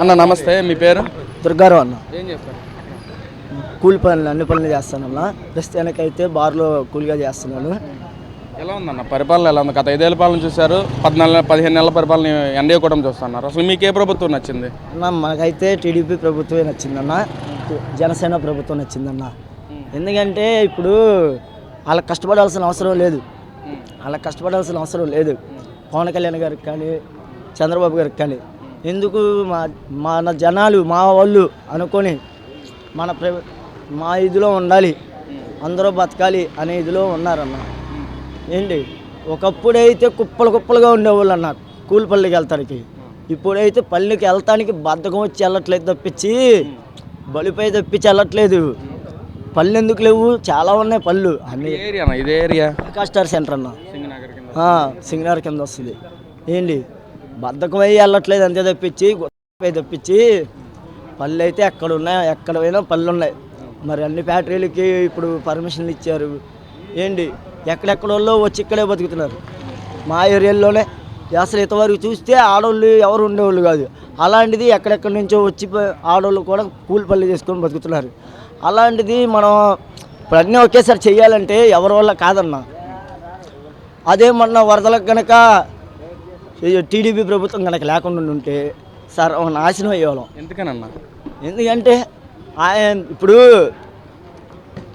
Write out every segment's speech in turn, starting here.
అన్న నమస్తే మీ పేరు? దుర్గారావు అన్న. ఏం చేస్తారు? కూలి పనులు అన్ని పనులు చేస్తానన్న ప్రస్తుతానికి అయితే బార్లో కూలిగా చేస్తున్నాను. ఎలా ఉందన్న? పరిపాలన ఎలా ఉంది? గత ఐదేళ్ళ పాలన చూశారు పద్నాలుగు పదిహేను నెలల పరిపాలన ఎన్డీఏ కూడా చూస్తున్నారు. అసలు మీకు ఏ ప్రభుత్వం నచ్చింది? అన్న మనకైతే టీడీపీ ప్రభుత్వమే నచ్చిందన్న జనసేన ప్రభుత్వం నచ్చిందన్న ఎందుకంటే ఇప్పుడు వాళ్ళకి కష్టపడాల్సిన అవసరం లేదు. వాళ్ళకి కష్టపడాల్సిన అవసరం లేదు. పవన్ కళ్యాణ్ గారికి కానీ చంద్రబాబు గారికి కానీ. ఎందుకు మా మన జనాలు మా వాళ్ళు అనుకొని మన ప్ర మా ఇదిలో ఉండాలి అందరూ బతకాలి అనే ఇదిలో ఉన్నారన్న. ఏంటి? ఒకప్పుడైతే కుప్పలు కుప్పలుగా ఉండేవాళ్ళు అన్న కూలి పల్లికి వెళ్తానికి. ఇప్పుడైతే పల్లెకి వెళ్తానికి బద్ధకం వచ్చి వెళ్ళట్లేదు తప్పించి బలిపై తప్పించి వెళ్ళట్లేదు. పళ్ళు ఎందుకు లేవు? చాలా ఉన్నాయి పళ్ళు. అన్ని ఏరియా ఇదే ఏరియా? మెగాస్టార్ సెంటర్ అన్న. సింగనగర్ కింద వస్తుంది. ఏంటి? బద్దకం అయ్యి వెళ్ళట్లేదు అంతే తప్పించి గొప్పై తప్పించి పళ్ళు అయితే ఎక్కడ ఉన్నాయి ఎక్కడ పోయినా పళ్ళు ఉన్నాయి. మరి అన్ని ఫ్యాక్టరీలకి ఇప్పుడు పర్మిషన్లు ఇచ్చారు. ఏంటి? ఎక్కడెక్కడోళ్ళు వచ్చి ఇక్కడే బతుకుతున్నారు. మా ఏరియాలోనే అసలు ఇంతవరకు చూస్తే ఆడవాళ్ళు ఎవరు ఉండేవాళ్ళు కాదు. అలాంటిది ఎక్కడెక్కడి నుంచో వచ్చి ఆడవాళ్ళు కూడా కూలి పళ్ళు చేసుకొని బతుకుతున్నారు. అలాంటిది మనం ఇప్పుడు అన్నీ ఒకేసారి చేయాలంటే ఎవరి వల్ల కాదన్నా. అదే మొన్న వరదలకు కనుక టీడీపీ ప్రభుత్వం కనుక లేకుండా ఉంటే సర్వ నాశనం అయ్యేవాళ్ళం. ఎందుకనన్నా? ఎందుకంటే ఆయన ఇప్పుడు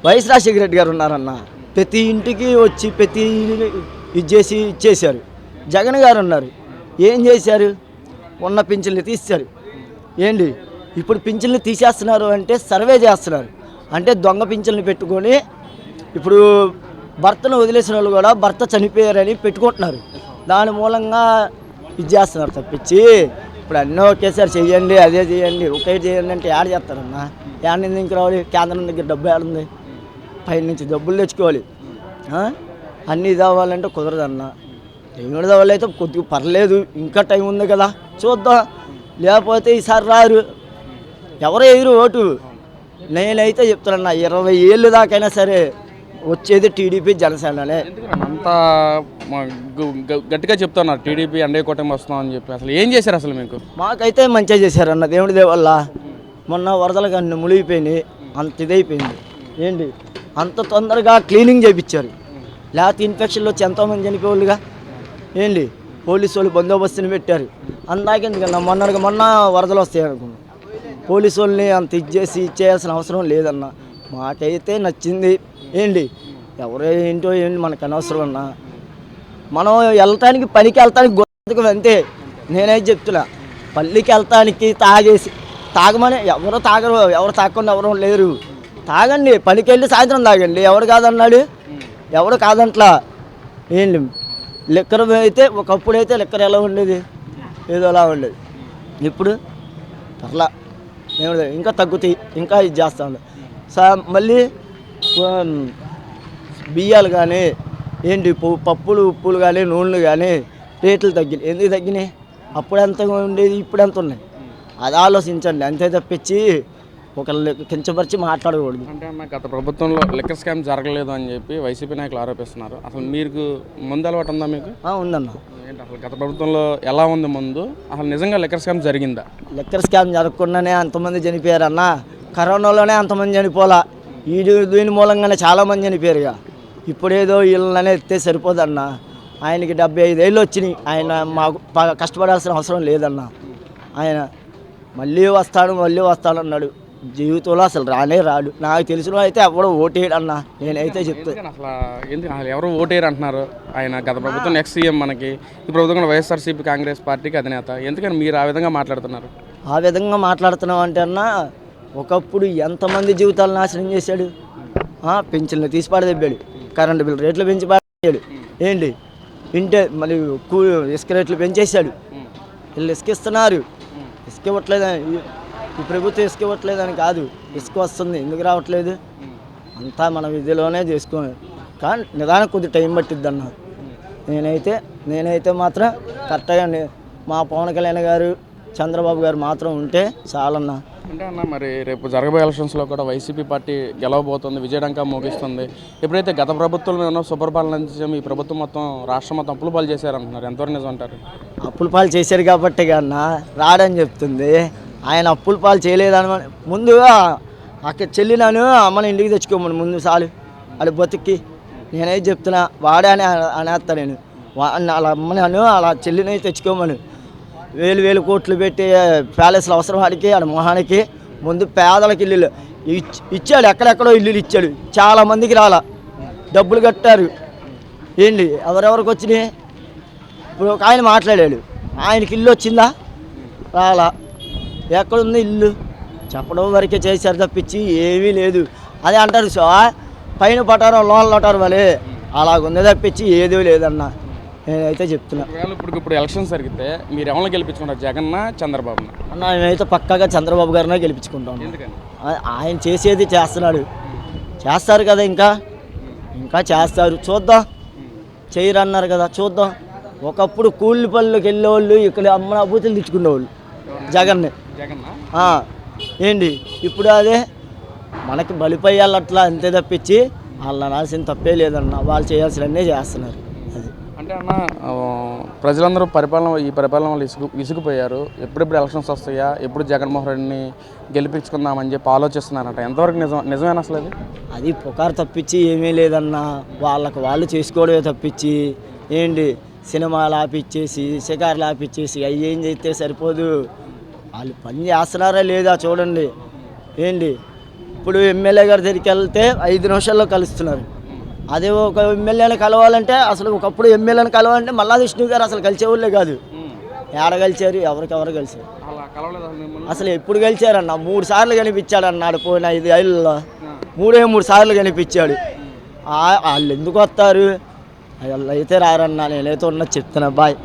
వైఎస్ రాజశేఖర రెడ్డి గారు ఉన్నారన్న ప్రతి ఇంటికి వచ్చి ప్రతి ఇది చేసి ఇచ్చేశారు. జగన్ గారు ఉన్నారు. ఏం చేశారు? ఉన్న పింఛన్లు తీశారు ఏంటి? ఇప్పుడు పింఛన్లు తీసేస్తున్నారు అంటే సర్వే చేస్తున్నారు. అంటే దొంగ పింఛన్లు పెట్టుకొని ఇప్పుడు భర్తను వదిలేసిన వాళ్ళు కూడా భర్త చనిపోయారని పెట్టుకుంటున్నారు. దాని మూలంగా ఇది చేస్తున్నారు తప్పించి ఇప్పుడు అన్నీ ఒకేసారి చేయండి అదే చేయండి ఒకే చేయండి అంటే యాడ్ చేస్తారమ్మా? యాడ్ నుంచి ఇంక రావాలి కేంద్రం దగ్గర డబ్బు ఏడుంది పై నుంచి డబ్బులు తెచ్చుకోవాలి. అన్నీ ఇది అవ్వాలంటే కుదరదన్నా దేవుడి అయితే కొద్దిగా పర్లేదు ఇంకా టైం ఉంది కదా. చూద్దాం. లేకపోతే ఈసారి రారు. ఎవరు ఎదురు ఓటు? నేనైతే చెప్తానన్నా ఇరవై ఏళ్ళు దాకైనా సరే వచ్చేది టీడీపీ జనసేననే. అంత గట్టిగా చెప్తున్నారు టీడీపీ ఎన్డీఏ కూటమి వస్తున్నాం అని చెప్పి. అసలు ఏం చేశారు అసలు మీకు? మాకైతే మంచిగా చేశారన్న దేవుడి దేవల్ల. మొన్న వరదలకు అన్ని మునిగిపోయినాయి అంత ఇదైపోయింది. ఏంటి? అంత తొందరగా క్లీనింగ్ చేయించారు లేకపోతే ఇన్ఫెక్షన్లు వచ్చి ఎంతోమంది చనిపోవాళ్ళుగా ఏంటి? పోలీసు వాళ్ళు బందోబస్తుని పెట్టారు. అందాకెందుకన్నా మొన్నటికి మొన్న వరదలు వస్తాయి అనుకున్నాం. పోలీసు వాళ్ళని అంత ఇది చేసి ఇచ్చేయాల్సిన అవసరం లేదన్న. మాకైతే నచ్చింది. ఏంటి? ఎవరో ఏంటో ఏంటి మనకు అనవసరం అన్నా మనం వెళ్ళటానికి పనికి వెళ్తానికి గొంతుకు అంతే. నేనైతే చెప్తున్నా. పల్లికి వెళ్తానికి తాగేసి తాగమని ఎవరు తాగరు ఎవరు తాగకుండా ఎవరు లేరు. తాగండి పనికి వెళ్ళి సాయంత్రం తాగండి. ఎవరు కాదన్నాడు? ఎవరు కాదంట్లా? ఏంటి? లిక్కర్ అయితే ఒకప్పుడు అయితే లిక్కర్ ఎలా ఉండేది? ఏదో అలా ఉండేది. ఇప్పుడు పర్లా. దేవుడు ఇంకా తగ్గుతాయి. ఇంకా ఇది చేస్తా ఉంది. మళ్ళీ బియ్యాలు కానీ ఏంటి పప్పులు ఉప్పులు కానీ నూనెలు కానీ రేట్లు తగ్గినాయి ఎందుకు తగ్గినాయి? అప్పుడు ఎంత ఉండేది? ఇప్పుడు ఎంత ఉన్నాయి? అది ఆలోచించండి. అంతే తప్పించి ఒకళ్ళని కించపరిచి మాట్లాడకూడదు. అంటే అన్న గత ప్రభుత్వంలో లిక్కర్ స్కామ్ జరగలేదు అని చెప్పి వైసీపీ నాయకులు ఆరోపిస్తున్నారు. అసలు మీకు ముందు అలవాటు ఉందా మీకు? ఉందన్న. ఏంటి అసలు గత ప్రభుత్వంలో ఎలా ఉంది ముందు? అసలు నిజంగా లిక్కర్ స్కామ్ జరిగిందా? లెక్కర్ స్కామ్ జరగకుండానే అంతమంది చనిపోయారన్న. కరోనాలోనే అంతమంది చనిపోలా. ఈ దీని మూలంగానే చాలామంది చనిపోయారు ఇక ఇప్పుడేదో వీళ్ళనే ఎత్తే సరిపోదన్న. ఆయనకి డెబ్బై ఐదు ఏళ్ళు వచ్చినాయి. ఆయన మాకు కష్టపడాల్సిన అవసరం లేదన్న. ఆయన మళ్ళీ వస్తాడు మళ్ళీ వస్తాడు అన్నాడు. జీవితంలో అసలు రానే రాడు. నాకు తెలిసిన అయితే ఎవడో ఓటేయడు అన్న నేనైతే చెప్తా ఎందుకని అసలు ఎవరు ఓటేరు అంటున్నారు ఆయన గత ప్రభుత్వం నెక్స్ట్ సీఎం మనకి. ఈ ప్రభుత్వం వైఎస్ఆర్సీపీ కాంగ్రెస్ పార్టీకి అధినేత. ఎందుకని మీరు ఆ విధంగా మాట్లాడుతున్నారు? ఆ విధంగా మాట్లాడుతున్నాం అంటే అన్న ఒకప్పుడు ఎంతమంది జీవితాలు నాశనం చేశాడు? పెన్షన్లు తీసి పాడదెబ్బాడు. కరెంటు బిల్ రేట్లు పెంచి పాడేశాడు ఏంటి? ఇంటే మళ్ళీ కూ ఇసుక రేట్లు పెంచేశాడు. వీళ్ళు ఇసుక ఇస్తున్నారు ఇసుక ఇవ్వట్లేదని ఈ- ప్రభుత్వం ఇసుక ఇవ్వట్లేదని కాదు. ఇసుక వస్తుంది. ఎందుకు రావట్లేదు? అంతా మన విధిలోనే చేసుకో కానీ నిదానికి కొద్ది టైం పట్టిద్ది అన్న నేనైతే నేనైతే మాత్రం కరెక్ట్గా మా పవన్ కళ్యాణ్ గారు చంద్రబాబు గారు మాత్రం ఉంటే చాలన్నా. అంటే అన్న మరి రేపు జరగబోయే ఎలక్షన్స్లో కూడా వైసీపీ పార్టీ గెలవబోతుంది విజయడంకా మోగిస్తుంది. ఎప్పుడైతే గత ప్రభుత్వంలో ఉన్న సుపరిపాలన ఈ ప్రభుత్వం మొత్తం రాష్ట్రం మొత్తం అప్పులు పాలు చేశారంటున్నారు. ఎంతవరకు నిజం అంటారు? అప్పుల పాలు చేశారు కాబట్టి అన్న రాడని చెప్తుంది. ఆయన అప్పుల పాలు చేయలేదని ముందుగా అక్కడ చెల్లినాను అమ్మని ఇంటికి తెచ్చుకోమని ముందు చాలు అది బతుక్కి. నేనే చెప్తున్నా వాడే అని అనేస్తా నేను. అలా వాళ్ళ అమ్మని అను అలా చెల్లిని తెచ్చుకోమను. వేలు వేలు కోట్లు పెట్టి ప్యాలెస్లు అవసరం వాడికి ఆడ మొహానికి ముందు పేదలకు ఇల్లులు ఇచ్చాడు ఎక్కడెక్కడో ఇల్లులు ఇచ్చాడు. చాలామందికి రాలా. డబ్బులు కట్టారు. ఏంటి? ఎవరెవరికి వచ్చినాయి? ఇప్పుడు ఒక ఆయన మాట్లాడాడు. ఆయనకి ఇల్లు వచ్చిందా? రాలా. ఎక్కడుంది ఇల్లు? చెప్పడం వరకే చేశారు తప్పించి ఏమీ లేదు. అదే అంటారు సో పైన పటారం లోన్ లొటారు వలే అలాగుంది తప్పించి ఏదో లేదన్నా. నేనైతే చెప్తున్నా. ఒకవేళ ఇప్పుడు ఇప్పుడు ఎలక్షన్ జరిగితే మీరు ఎవరిని గెలిపించుకుంటారు? జగన్న చంద్రబాబున? అన్న నేనైతే పక్కాగా చంద్రబాబు గారినే గెలిపించుకుంటాను ఎందుకని? ఆయన చేసేది చేస్తున్నాడు. చేస్తారు కదా ఇంకా? ఇంకా చేస్తారు. చూద్దాం. చేయరు అన్నారు కదా చూద్దాం. ఒకప్పుడు కూలి పనులకు వెళ్ళేవాళ్ళు ఇక్కడ అమ్మ అభూతులు తెచ్చుకునేవాళ్ళు. ఆ, ఏంటి? ఇప్పుడు అదే మనకి బలిపోయాలి అట్లా అంతే తప్పించి వాళ్ళు అనాల్సిన తప్పే లేదన్న వాళ్ళు చేయాల్సినవన్నీ చేస్తున్నారు. అంటే అన్న ప్రజలందరూ పరిపాలన ఈ పరిపాలన వల్ల ఇసుగు ఇసుకుపోయారు. ఎప్పుడెప్పుడు ఎలక్షన్స్ వస్తాయా? ఎప్పుడు జగన్మోహన్ రెడ్డిని గెలిపించుకుందామని చెప్పి ఆలోచిస్తున్నారంట. ఎంతవరకు నిజం నిజమేనా అసలు అది? అది పుకారు తప్పించి ఏమీ లేదన్న. వాళ్ళకు వాళ్ళు చేసుకోవడమే తప్పించి ఏంటి సినిమాలు ఆపిచ్చేసి షికారులు ఆపిచ్చేసి అవి ఏం చేస్తే సరిపోదు. వాళ్ళు పని చేస్తున్నారా లేదా చూడండి. ఏంటి ఇప్పుడు ఎమ్మెల్యే గారి దగ్గరికి వెళ్తే ఐదు నిమిషాల్లో కలుస్తున్నారు. అదే ఒక ఎమ్మెల్యేని కలవాలంటే అసలు ఒకప్పుడు ఎమ్మెల్యేని కలవాలంటే మల్లా విష్ణు గారు అసలు కలిసేవాళ్ళే కాదు. ఏడ కలిచారు ఎవరికెవరు కలిసారు? అసలు ఎప్పుడు కలిచారన్న మూడు సార్లు కనిపించాడు అన్నాడు పోయిన ఐదు ఏళ్ళలో మూడే మూడు సార్లు కనిపించాడు. వాళ్ళు ఎందుకు వస్తారు? వాళ్ళు అయితే రారన్నా నేనైతే ఉన్న చెప్తున్నా బాయ్.